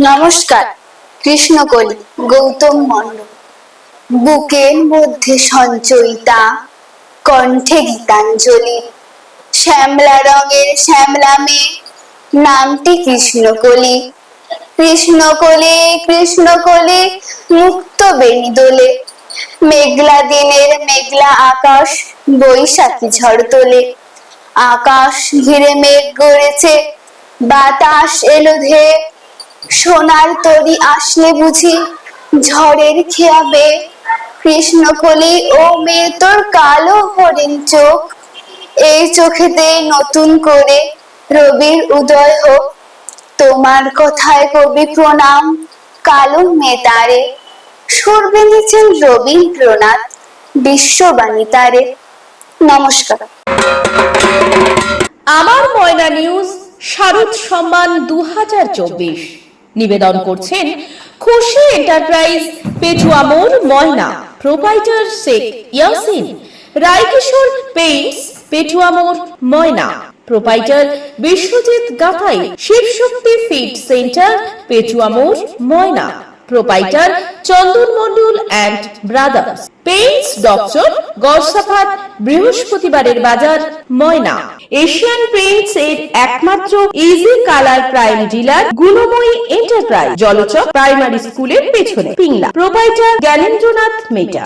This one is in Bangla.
নমস্কার, কৃষ্ণকলি, গৌতম মণ্ডল বুকের মধ্যে সঞ্চয়িতা, কণ্ঠে গীতাঞ্জলি, শ্যামলা রঙের শ্যামলা মেয়ে নামটি কৃষ্ণকলি। কৃষ্ণকলি কৃষ্ণকলি, মুক্ত বেণী দোলে। মেঘলা দিনের মেঘলা আকাশ, বৈশাখী ঝড় তোলে। আকাশ ঘিরে মেঘ গড়েছে, বাতাস এলো ধেয়ে সোনার তরি আসলে বুঝি ঝড়ের খেয়াবে। কৃষ্ণকলি ও মেয়ে তোর কালো হরিণ চোখ। এই চোখেতে নতুন করে রবির উদয় হোক। তোমার কথায় কবি প্রণাম, কালো মেয়ে তারে। সুর বেঁধেছেন রবীন্দ্রনাথ, বিশ্ববাণী তারে। নমস্কার। আমার ময়না নিউজ, শারদ সম্মান দুই হাজার চব্বিশ। নিবেদন করছেন Khushi enterprise Petuamor Moyna, proprietor Sheikh Yasin, Raikishore paints Petuamor Moyna, proprietor Biswajit Gathai, Shibshakti fit centre Petuamor Moyna, proprietor Chandan Mondal and brothers, paints doctor Garsafat বৃহস্পতিবারের বাজার ময়না। এশিয়ান পেইন্টস এর একমাত্র easy colour prime dealer Gunamoyee enterprise Jalchak primary স্কুলের পেছনে, পিংলা। প্রোপাইটার জ্ঞানেন্দ্রনাথ মেটা